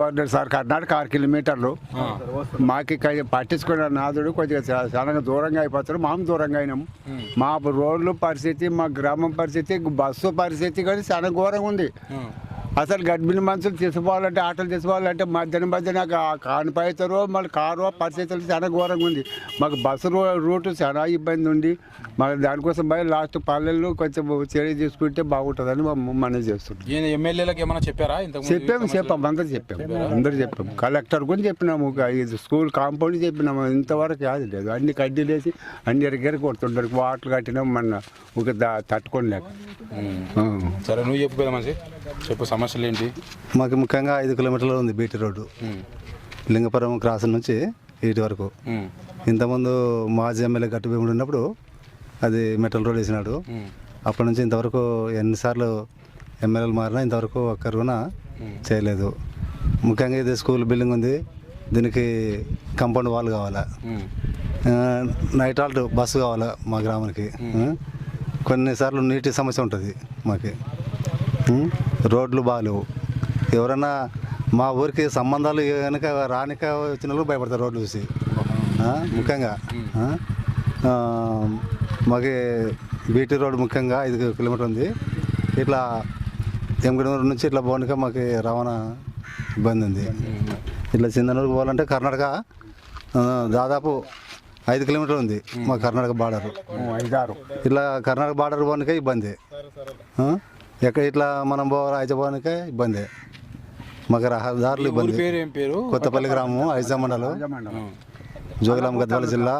Sir. Karnataka ఆరు కిలోమీటర్లు. మాకు పట్టించుకున్న నాదుడు కొద్దిగా చాలా దూరంగా అయిపోతాడు మాము దూరంగా అయినాము మా రోడ్లు పరిస్థితి మా గ్రామం పరిస్థితి బస్సు పరిస్థితి కానీ చాలా ఘోరంగా ఉంది. అసలు గర్భిణీ మనుషులు తీసుకోవాలంటే ఆటోలు తీసుకోవాలంటే మధ్యాహ్నం మధ్యాహ్నం కానిపోతారో మళ్ళీ కారు పరిస్థితులు చాలా ఘోరంగా ఉంది. మాకు బస్సు రూట్ చాలా ఇబ్బంది ఉంది. మరి దానికోసం పోయి లాస్ట్ పల్లెల్లో కొంచెం చర్య తీసుకుంటే బాగుంటుందని మనం చేస్తున్నాం ఎమ్మెల్యేలకు ఏమైనా చెప్పారా? చెప్పాము చెప్పాము అందరు చెప్పాము. అందరు చెప్పాము. కలెక్టర్ కూడా చెప్పినాము. స్కూల్ కాంపౌండ్ చెప్పినాము. ఇంతవరకు యాది లేదు. అన్ని కడ్డీలు వేసి అన్ని ఎరగెర కొడుతుంటారు. వాటర్ కట్టినాము మన ఒక తట్టుకోలేక. సరే నువ్వు చెప్పు కదా మంచి చెప్పు సమస్యలు ఏంటి? మాకు ముఖ్యంగా ఐదు కిలోమీటర్లు ఉంది బీటీ రోడ్డు. లింగపురం క్రాస్ నుంచి ఇటు వరకు. ఇంతకుముందు మాజీ ఎమ్మెల్యే గట్టు భీముడు ఉన్నప్పుడు అది మెటల్ రోడ్ వేసినాడు. అప్పటి నుంచి ఇంతవరకు ఎన్నిసార్లు ఎమ్మెల్యేలు మారినా ఇంతవరకు ఒక్కరు కూడా చేయలేదు. ముఖ్యంగా ఇది స్కూల్ బిల్డింగ్ ఉంది. దీనికి కాంపౌండ్ వాల్ కావాలా? నైట్ హాల్ట్ బస్సు కావాలా మా గ్రామానికి? కొన్నిసార్లు నీటి సమస్య ఉంటుంది మాకు? రోడ్లు బాగాలేవు ఎవరన్నా మా ఊరికి సంబంధాలు కనుక రానిక వచ్చిన వాళ్ళు భయపడతారు రోడ్లు చూసి. ముఖ్యంగా. మాకు బీటీ రోడ్ ముఖ్యంగా ఐదు కిలోమీటర్ ఉంది. ఇట్లా ఎనిమిది నుంచి ఇట్లా పోనీక మాకు రవాణా ఇబ్బంది ఉంది. ఇట్లా చిందనూరుకు పోవాలంటే కర్ణాటక దాదాపు ఐదు కిలోమీటర్లు ఉంది మా కర్ణాటక బార్డర్. ఇట్లా కర్ణాటక బార్డర్ పోనీకే ఇబ్బంది? ఎక్కడ ఇట్లా మనం పోవాలి ఐజా పోనీకే ఇబ్బంది. మాకు రహదారులు ఇబ్బంది. పేరు ఏం పేరు? కొత్తపల్లి గ్రామం ఐజా మండలం జోగులాం గద్వాల జిల్లా.